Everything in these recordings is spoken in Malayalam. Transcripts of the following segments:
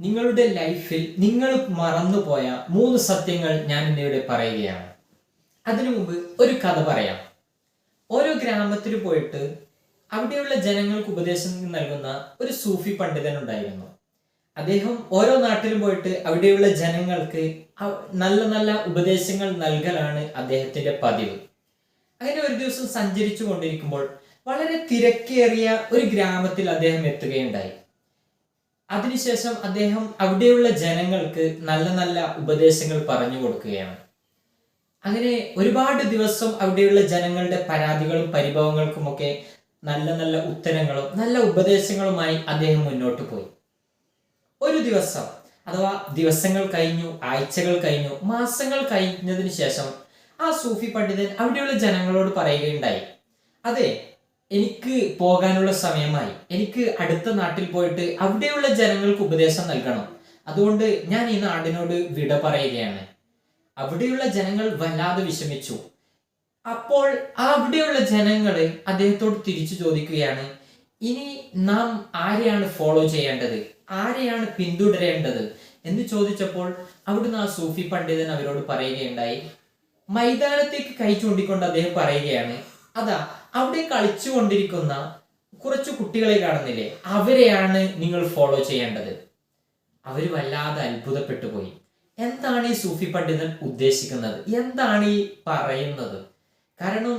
നിങ്ങളുടെ ലൈഫിൽ നിങ്ങൾ മറന്നുപോയ മൂന്ന് സത്യങ്ങൾ ഞാൻ ഇന്നിവിടെ പറയുകയാണ്. അതിനു മുമ്പ് ഒരു കഥ പറയാം. ഓരോ ഗ്രാമത്തിൽ പോയിട്ട് അവിടെയുള്ള ജനങ്ങൾക്ക് ഉപദേശം നൽകുന്ന ഒരു സൂഫി പണ്ഡിതൻ ഉണ്ടായിരുന്നു അദ്ദേഹം ഓരോ നാട്ടിലും പോയിട്ട് അവിടെയുള്ള ജനങ്ങൾക്ക് നല്ല നല്ല ഉപദേശങ്ങൾ നൽകലാണ് അദ്ദേഹത്തിന്റെ പതിവ്. അങ്ങനെ ഒരു ദിവസം സഞ്ചരിച്ചു കൊണ്ടിരിക്കുമ്പോൾ വളരെ തിരക്കേറിയ ഒരു ഗ്രാമത്തിൽ അദ്ദേഹം എത്തുകയുണ്ടായി. അതിനുശേഷം അദ്ദേഹം അവിടെയുള്ള ജനങ്ങൾക്ക് നല്ല നല്ല ഉപദേശങ്ങൾ പറഞ്ഞു കൊടുക്കുകയാണ്. അങ്ങനെ ഒരുപാട് ദിവസം അവിടെയുള്ള ജനങ്ങളുടെ പരാതികളും പരിഭവങ്ങൾക്കുമൊക്കെ നല്ല നല്ല ഉത്തരങ്ങളും നല്ല ഉപദേശങ്ങളുമായി അദ്ദേഹം മുന്നോട്ട് പോയി. ഒരു ദിവസം അഥവാ ദിവസങ്ങൾ കഴിഞ്ഞു ആഴ്ചകൾ കഴിഞ്ഞു മാസങ്ങൾ കഴിഞ്ഞതിന് ശേഷം ആ സൂഫി പണ്ഡിതൻ അവിടെയുള്ള ജനങ്ങളോട് പറയുകയുണ്ടായി. അതെ എനിക്ക് പോകാനുള്ള സമയമായി. എനിക്ക് അടുത്ത നാട്ടിൽ പോയിട്ട് അവിടെയുള്ള ജനങ്ങൾക്ക് ഉപദേശം നൽകണം. അതുകൊണ്ട് ഞാൻ ഈ നാടിനോട് വിട പറയുകയാണ്. അവിടെയുള്ള ജനങ്ങൾ വല്ലാതെ വിഷമിച്ചു. അപ്പോൾ ആ അവിടെയുള്ള ജനങ്ങൾ അദ്ദേഹത്തോട് തിരിച്ചു ചോദിക്കുകയാണ് ഇനി നാം ആരെയാണ് ഫോളോ ചെയ്യേണ്ടത്? ആരെയാണ് പിന്തുടരേണ്ടത്? എന്ന് ചോദിച്ചപ്പോൾ അവിടുന്ന് ആ സൂഫി പണ്ഡിതൻ അവരോട് പറയുകയുണ്ടായി. മൈതാനത്തേക്ക് കൈ ചൂണ്ടിക്കൊണ്ട് അദ്ദേഹം പറയുകയാണ് അതാ അവിടെ കളിച്ചുകൊണ്ടിരിക്കുന്ന കുറച്ച് കുട്ടികളെ കാണുന്നില്ലേ? അവരെയാണ് നിങ്ങൾ ഫോളോ ചെയ്യേണ്ടത്. അവർ വല്ലാതെ അത്ഭുതപ്പെട്ടു പോയി എന്താണ് ഈ സൂഫി പണ്ഡിതൻ ഉദ്ദേശിക്കുന്നത്? എന്താണ് ഈ പറയുന്നത്? കാരണം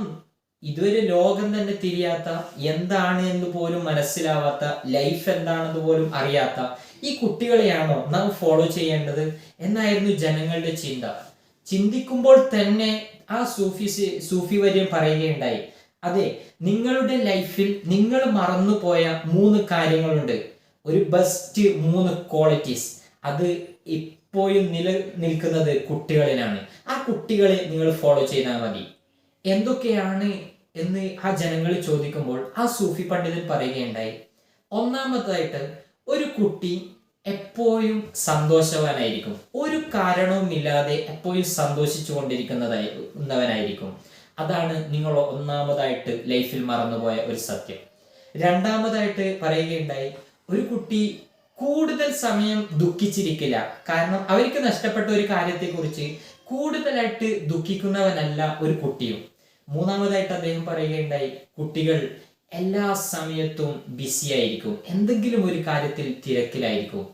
ഇതുവരെ ലോകം തന്നെ തിരിയാത്ത എന്താണ് എന്ന് പോലും മനസ്സിലാവാത്ത ലൈഫ് എന്താണെന്ന് പോലും അറിയാത്ത ഈ കുട്ടികളെയാണോ നാം ഫോളോ ചെയ്യേണ്ടത് എന്നായിരുന്നു ജനങ്ങളുടെ ചിന്ത. ചിന്തിക്കുമ്പോൾ തന്നെ ആ സൂഫി സൂഫി വര്യം പറയുകയുണ്ടായി. അതെ നിങ്ങളുടെ ലൈഫിൽ നിങ്ങൾ മറന്നുപോയ മൂന്ന് കാര്യങ്ങളുണ്ട്. ഒരു ബെസ്റ്റ് മൂന്ന് ക്വാളിറ്റീസ് അത് ഇപ്പോഴും നിലനിൽക്കുന്നത് കുട്ടികളിലാണ്. ആ കുട്ടികളെ നിങ്ങൾ ഫോളോ ചെയ്താൽ മതി. എന്തൊക്കെയാണ് എന്ന് ആ ജനങ്ങൾ ചോദിക്കുമ്പോൾ ആ സൂഫി പണ്ഡിതൻ പറയുകയുണ്ടായി. ഒന്നാമതായിട്ട് ഒരു കുട്ടി എപ്പോഴും സന്തോഷവാനായിരിക്കും. ഒരു കാരണവുമില്ലാതെ എപ്പോഴും സന്തോഷിച്ചു കൊണ്ടിരിക്കുന്നതായി അതാണ് നിങ്ങൾ ഒന്നാമതായിട്ട് ലൈഫിൽ മറന്നുപോയ ഒരു സത്യം. രണ്ടാമതായിട്ട് പറയുകയുണ്ടായി ഒരു കുട്ടി കൂടുതൽ സമയം ദുഃഖിച്ചിരിക്കില്ല. കാരണം അവർക്ക് നഷ്ടപ്പെട്ട ഒരു കാര്യത്തെക്കുറിച്ച് കൂടുതലായിട്ട് ദുഃഖിക്കുന്നവനല്ല ഒരു കുട്ടിയും. മൂന്നാമതായിട്ട് അദ്ദേഹം പറയുകയുണ്ടായി കുട്ടികൾ എല്ലാ സമയത്തും ബിസി ആയിരിക്കും. എന്തെങ്കിലും ഒരു കാര്യത്തിൽ തിരക്കിലായിരിക്കും.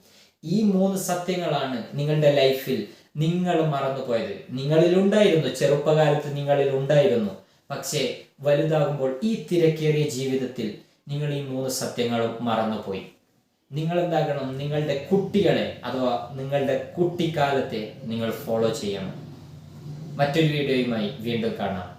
ഈ മൂന്ന് സത്യങ്ങളാണ് നിങ്ങളുടെ ലൈഫിൽ നിങ്ങൾ മറന്നുപോയത്. നിങ്ങളിൽ ഉണ്ടായിരുന്നു ചെറുപ്പകാലത്ത് നിങ്ങളിൽ ഉണ്ടായിരുന്നു പക്ഷേ വലുതാകുമ്പോൾ ഈ തിരക്കേറിയ ജീവിതത്തിൽ നിങ്ങൾ ഈ മൂന്ന് സത്യങ്ങളും മറന്നുപോയി. നിങ്ങൾ എന്താകണം നിങ്ങളുടെ കുട്ടികളെ അഥവാ നിങ്ങളുടെ കുട്ടിക്കാലത്തെ നിങ്ങൾ ഫോളോ ചെയ്യണം. മറ്റൊരു വീഡിയോയുമായി വീണ്ടും കാണാം.